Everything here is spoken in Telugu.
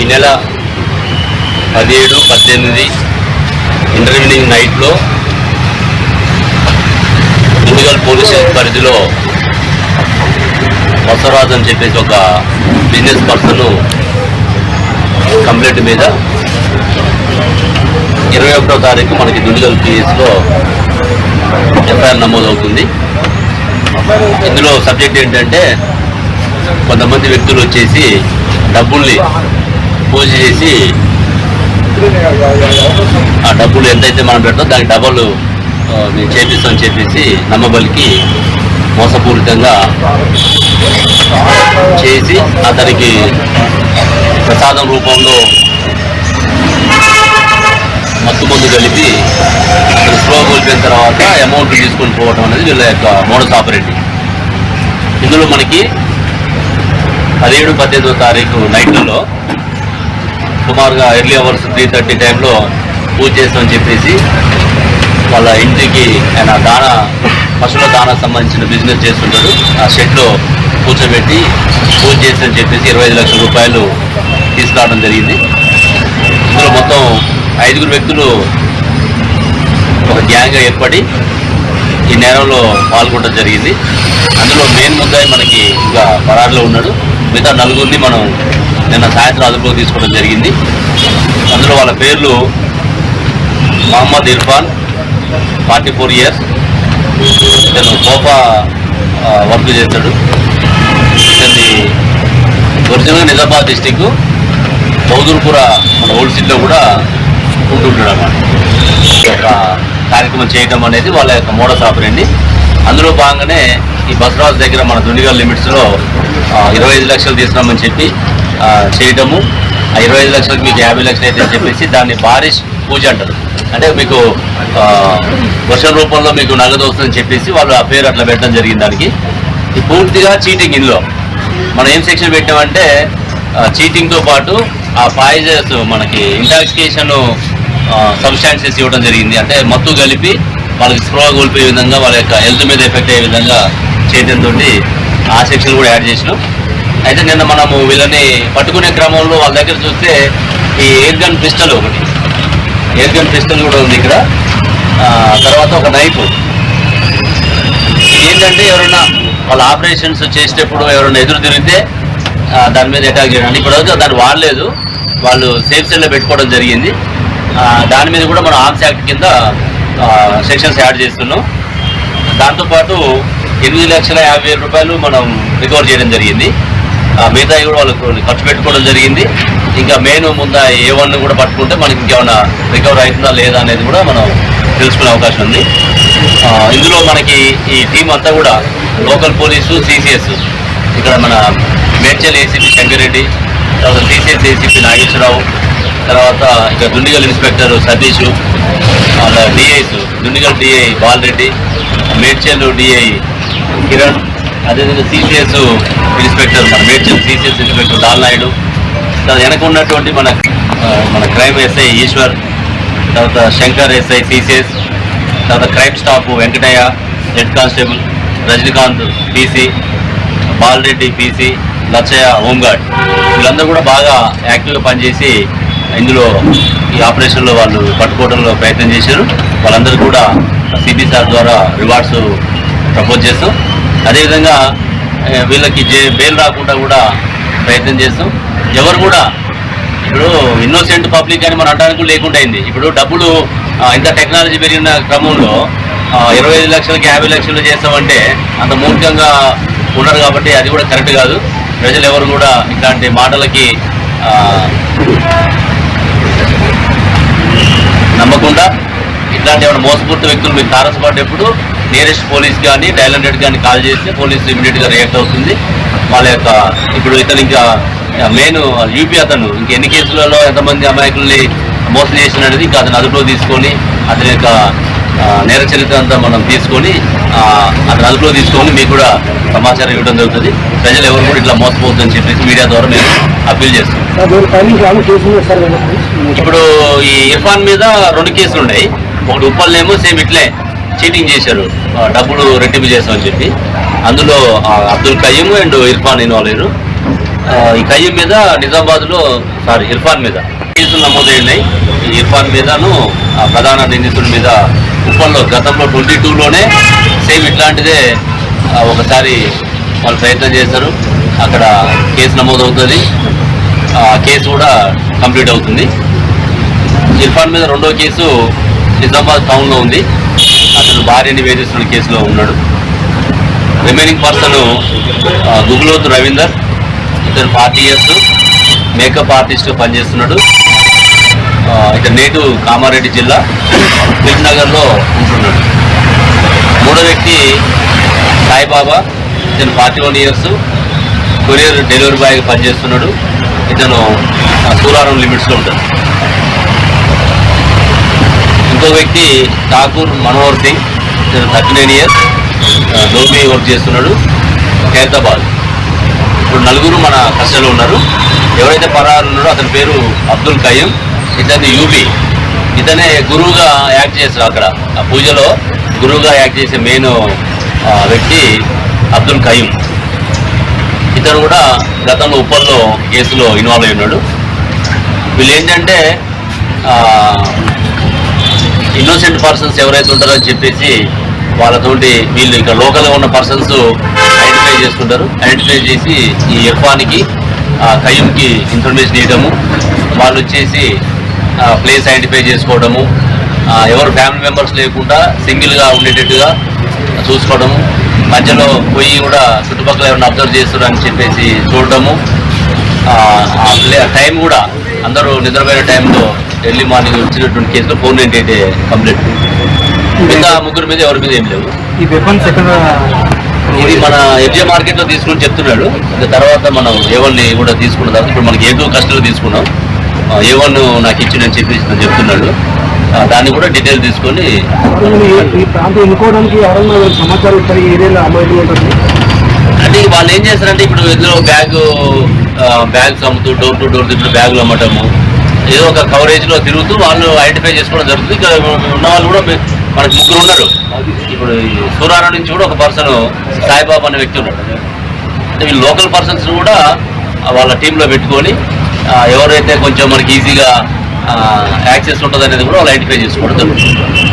ఈ నెల పదిహేడు పద్దెనిమిది ఇంటర్వ్యూనింగ్ నైట్లో ముందుగల్ పోలీస్ స్టేషన్ పరిధిలో బసవరాజ్ అని చెప్పేసి ఒక బిజినెస్ పర్సన్ కంప్లైంట్ మీద ఇరవై ఒకటో తారీఖు మనకి దుండిగల్ పిఎస్లో ఎఫ్ఐఆర్ నమోదవుతుంది. ఇందులో సబ్జెక్ట్ ఏంటంటే కొంతమంది వ్యక్తులు వచ్చేసి డబ్బుల్ని పూజ చేసి ఆ డబ్బులు ఎంతైతే మనం పెడతాం దానికి డబ్బులు మేము చేపిస్తామని చెప్పేసి నమ్మబలికి మోసపూరితంగా చేసి అతనికి ప్రసాదం రూపంలో మత్తు మందు కలిపి అతను స్లో కోల్పోయిన తర్వాత అమౌంట్ తీసుకొని పోవడం అనేది వీళ్ళ యొక్క మోడస్ ఆపరేటింగ్ ఇందులో మనకి పదిహేడు పద్దెనిమిదో తారీఖు నైట్లలో సుమారుగా ఎర్లీ అవర్స్ త్రీ థర్టీ టైంలో పూజ చేస్తామని చెప్పేసి వాళ్ళ ఇంటికి ఆయన దాన పశువుల దానా సంబంధించిన బిజినెస్ చేస్తుంటారు. ఆ షెడ్లో కూర్చోబెట్టి పూజ చేస్తామని చెప్పేసి ఇరవై ఐదు లక్షల రూపాయలు తీసుకురావడం జరిగింది. ఇందులో మొత్తం ఐదుగురు వ్యక్తులు ఒక గ్యాంగ్గా ఏర్పడి ఈ నేరంలో పాల్గొనడం జరిగింది. అందులో మెయిన్ ముద్దాయి మనకి ఇంకా పరారులో ఉన్నాడు. మిగతా నలుగురిని మనం నిన్న సాయంత్రం అదుపులోకి తీసుకోవడం జరిగింది. అందులో వాళ్ళ పేర్లు Mohammed Irfan forty four years ఇతను సోఫా వర్క్ చేస్తాడు. ఇతన్ని ఒరిజినల్గా నిజామాబాద్ డిస్టిక్ బౌదూర్పుర మన ఓల్డ్ సిటీలో కూడా ఉంటుంటాడు అన్నమాట ఒక కార్యక్రమం చేయడం అనేది వాళ్ళ యొక్క మోడస్ ఆపరండి. అందులో భాగంగానే ఈ బస్రాజ్ దగ్గర మన దుండిగల్ లిమిట్స్లో ఇరవై ఐదు లక్షలు తీసుకురామని చెప్పి చేయటము. ఆ ఇరవై ఐదు లక్షలకు మీకు యాభై లక్షలు అయితే చెప్పేసి దాన్ని బారిష్ పూజ అంటారు. అంటే మీకు వర్షం రూపంలో మీకు నగదు వస్తుందని చెప్పేసి వాళ్ళు ఆ పేరు అట్లా పెట్టడం జరిగింది దానికి. పూర్తిగా చీటింగ్ ఇందులో. మనం ఏం సెక్షన్ పెట్టామంటే చీటింగ్తో పాటు ఆ పాయిజర్స్ మనకి ఇంటాక్సికేషన్ సబ్స్టాన్సెస్ ఇవ్వడం జరిగింది. అంటే మత్తు కలిపి వాళ్ళకి స్ప్రో కోల్పోయే విధంగా వాళ్ళ యొక్క హెల్త్ మీద ఎఫెక్ట్ అయ్యే విధంగా చేయడంతో ఆ సెక్షన్ కూడా యాడ్ చేసినాం. అయితే నిన్న మనము వీళ్ళని పట్టుకునే క్రమంలో వాళ్ళ దగ్గర చూస్తే ఈ ఎయిర్ గన్ పిస్టల్ ఒకటి. ఎయిర్ గన్ పిస్టల్ కూడా ఉంది ఇక్కడ. తర్వాత ఒక నైఫ్ ఏంటంటే ఎవరైనా వాళ్ళ ఆపరేషన్స్ చేసేటప్పుడు ఎవరైనా ఎదురు తిరిగితే దాని మీద అటాక్ చేయడం ఇప్పుడు వరకు దాన్ని వాడలేదు. వాళ్ళు సేఫ్ సెల్లో పెట్టుకోవడం జరిగింది. దాని మీద కూడా మనం ఆర్మ్స్ యాక్ట్ కింద సెక్షన్స్ యాడ్ చేస్తున్నాం. దాంతోపాటు ఎనిమిది లక్షల యాభై వేల రూపాయలు మనం రికవర్ చేయడం జరిగింది. ఆ, మిగతావి కూడా వాళ్ళు ఖర్చు పెట్టుకోవడం జరిగింది. ఇంకా మెయిన్ ముందా ఏ వన్ కూడా పట్టుకుంటే మనకి ఇంకేమైనా రికవర్ అవుతుందా లేదా అనేది కూడా మనం తెలుసుకునే అవకాశం ఉంది. ఇందులో మనకి ఈ టీం అంతా కూడా లోకల్ పోలీసు సిసిఎస్ ఇక్కడ మన మేడ్చల్ ఏసీపీ శంకరెడ్డి తర్వాత టీసీఎస్ ఏసీపీ నాగేశ్వరరావు తర్వాత ఇక Dundigal inspector Satish DIs Dundigal DI Balareddy Medchal DI Kiran అదేవిధంగా సిసిఎస్ ఇన్స్పెక్టర్ మన మేడ్చల్ సిసిఎస్ ఇన్స్పెక్టర్ దాల్నాయుడు తర్వాత వెనక ఉన్నటువంటి మన మన క్రైమ్ ఎస్ఐ ఈశ్వర్ తర్వాత శంకర్ ఎస్ఐ సిసిఎస్ తర్వాత crime staff Venkataiah head constable Rajinikanth PC Balareddy PC Lachaiah home guard. వీళ్ళందరూ కూడా బాగా యాక్టివ్గా పనిచేసి ఇందులో ఈ ఆపరేషన్లో వాళ్ళు పట్టుకోవడంలో ప్రయత్నం చేశారు. వాళ్ళందరూ కూడా సిబి సార్ ద్వారా రివార్డ్స్ ప్రపోజ్ చేస్తాం. అదేవిధంగా వీళ్ళకి జే బెయిల్ రాకుండా కూడా ప్రయత్నం చేస్తాం. ఎవరు కూడా ఇప్పుడు ఇన్నోసెంట్ పబ్లిక్ అని మనం అంటానికి లేకుండా అయింది. ఇప్పుడు డబ్బులు ఇంత టెక్నాలజీ పెరిగిన క్రమంలో ఇరవై ఐదు లక్షలకి యాభై లక్షలు చేస్తామంటే అంత మూర్ఖంగా ఉన్నారు కాబట్టి అది కూడా కరెక్ట్ కాదు. ప్రజలు ఎవరు కూడా ఇట్లాంటి మాటలకి నమ్మకుండా ఇట్లాంటి ఏమైనా మోసపూర్తి వ్యక్తులు మీకు తారసపడ్డప్పుడు నియరెస్ట్ పోలీస్ కానీ డైల్ హండ్రెడ్ కానీ కాల్ చేస్తే పోలీస్ ఇమీడియట్గా రియాక్ట్ అవుతుంది. వాళ్ళ యొక్క ఇప్పుడు ఇతను ఇంకా మెయిన్ యూపీ అతను. ఇంక ఎన్ని కేసులలో ఎంతమంది అమాయకుల్ని మోసం చేసినది ఇంకా అతను అదుపులో తీసుకొని అతని యొక్క నేర చరిత్ర అంతా మనం తీసుకొని అతను అదుపులో తీసుకొని మీకు కూడా సమాచారం ఇవ్వడం జరుగుతుంది. ప్రజలు ఎవరు కూడా ఇట్లా మోసపోతుందని చెప్పేసి మీడియా ద్వారా మేము అప్పీల్ చేస్తాం. సార్ దీని టైమింగ్ ఏమైనా కేసు ఉంది సార్ ఇప్పుడు ఈ ఇర్ఫాన్ మీద రెండు కేసులు ఉన్నాయి. ఒకటి ఉప్పల్నేమో సేమ్ ఇట్లే చీటింగ్ చేశారు. డబ్బులు రెట్టింపు చేస్తామని చెప్పి. అందులో అబ్దుల్ కయ్యం అండ్ ఇర్ఫాన్ ఇన్వాల్వ్ అయ్యారు ఈ కయ్యం మీద నిజామాబాద్లో సారీ ఇర్ఫాన్ మీద కేసులు నమోదైనాయి ఈ ఇర్ఫాన్ మీదను ప్రధాన నిందితుడి మీద కుప్పంలో గతంలో ట్వంటీ టూలోనే సేమ్ ఇట్లాంటిదే ఒకసారి వాళ్ళు ప్రయత్నం చేశారు. అక్కడ కేసు నమోదవుతుంది. ఆ కేసు కూడా కంప్లీట్ అవుతుంది. ఇర్ఫాన్ మీద రెండో కేసు నిజామాబాద్ టౌన్లో ఉంది. అతను భార్యని వేధిస్తున్న కేసులో ఉన్నాడు. Remaining person Guguloth Ravinder. ఇతను పార్టీ ఇయర్స్ మేకప్ ఆర్టిస్ట్గా పనిచేస్తున్నాడు. ఇతను నేటు కామారెడ్డి జిల్లా నగర్లో ఉంటున్నాడు. మూడో వ్యక్తి సాయిబాబా ఇతను forty one years courier delivery boy పనిచేస్తున్నాడు. ఇతను సూరారం లిమిట్స్లో ఉంటాడు. ఇంకో వ్యక్తి ఠాకూర్ మనోహర్ సింగ్ ఇతను thirty nine years dhobi work చేస్తున్నాడు ఖైరతాబాద్ ఇప్పుడు నలుగురు మన కష్టంలో ఉన్నారు. ఎవరైతే పరారు ఉన్నాడో అతని పేరు అబ్దుల్ కయ్యం ఇతని యూపీ. ఇతనే గురువుగా యాక్ట్ చేశారు అక్కడ. ఆ పూజలో గురువుగా యాక్ట్ చేసే మెయిన్ వ్యక్తి అబ్దుల్ కయ్యం ఇతను కూడా గతంలో ఉప్పల్లో కేసులో ఇన్వాల్వ్ అయి ఉన్నాడు. వీళ్ళు ఏంటంటే ఇన్నోసెంట్ పర్సన్స్ ఎవరైతే ఉంటారో అని చెప్పేసి వాళ్ళతోటి వీళ్ళు ఇక్కడ లోకల్గా ఉన్న పర్సన్స్ ఐడెంటిఫై చేసుకుంటారు. ఐడెంటిఫై చేసి ఈ ఎఫ్ఆనికి కయ్యంకి ఇన్ఫర్మేషన్ ఇవ్వడము. వాళ్ళు వచ్చేసి ప్లేస్ ఐడెంటిఫై చేసుకోవడము ఎవరు ఫ్యామిలీ మెంబర్స్ లేకుండా సింగిల్గా ఉండేటట్టుగా చూసుకోవడము మధ్యలో పోయి కూడా చుట్టుపక్కల ఎవరైనా అబ్జర్వ్ చేస్తారు అని చెప్పేసి చూడడము. టైం కూడా అందరూ నిద్రపోయిన టైంలో ఎర్లీ మార్నింగ్ వచ్చినటువంటి కేసులో ఫోన్ ఏంటంటే కంప్లీట్ మిగతా ముగ్గురు మీద ఎవరి మీద ఏం లేవు. ఈ వెపన్స్ ఎక్కడ ఇది మన ఎఫ్జే మార్కెట్లో తీసుకుని చెప్తున్నాడు. ఇంకా తర్వాత మనం ఏ వన్ కూడా తీసుకున్న తర్వాత ఇప్పుడు మనకి ఏ టూ కస్టడీలో తీసుకున్నాం. ఏ వన్ నాకు ఇచ్చిందని చెప్పేసి తను చెప్తున్నాడు. దాన్ని కూడా డీటెయిల్ తీసుకొని ఈ ప్రాంతం ఎన్నుకోవడానికి ఎవరన్నా సమాచారం ఇస్తారు? ఈ ఏరియాలో అమ్మాయిలు ఉంటుంది అంటే వాళ్ళు ఏం చేస్తారంటే ఇప్పుడు ఇందులో బ్యాగ్ బ్యాగ్స్ అమ్ముతూ డోర్ టు డోర్ తిరుగుతూ బ్యాగులు అమ్మటము ఏదో ఒక కవరేజ్లో తిరుగుతూ వాళ్ళు ఐడెంటిఫై చేసుకోవడం జరుగుతుంది. ఇక్కడ ఉన్న వాళ్ళు కూడా మనకి ముగ్గురు ఉన్నారు. ఇప్పుడు ఈ సూరారం నుంచి కూడా ఒక పర్సన్ సాయిబాబా అనే వ్యక్తి ఉన్నాడు. అంటే వీళ్ళు లోకల్ పర్సన్స్ కూడా వాళ్ళ టీంలో పెట్టుకొని ఎవరైతే కొంచెం మనకి ఈజీగా యాక్సెస్ ఉంటుంది అనేది కూడా ఐడెంటిఫై చేసుకోవడం జరుగుతుంది.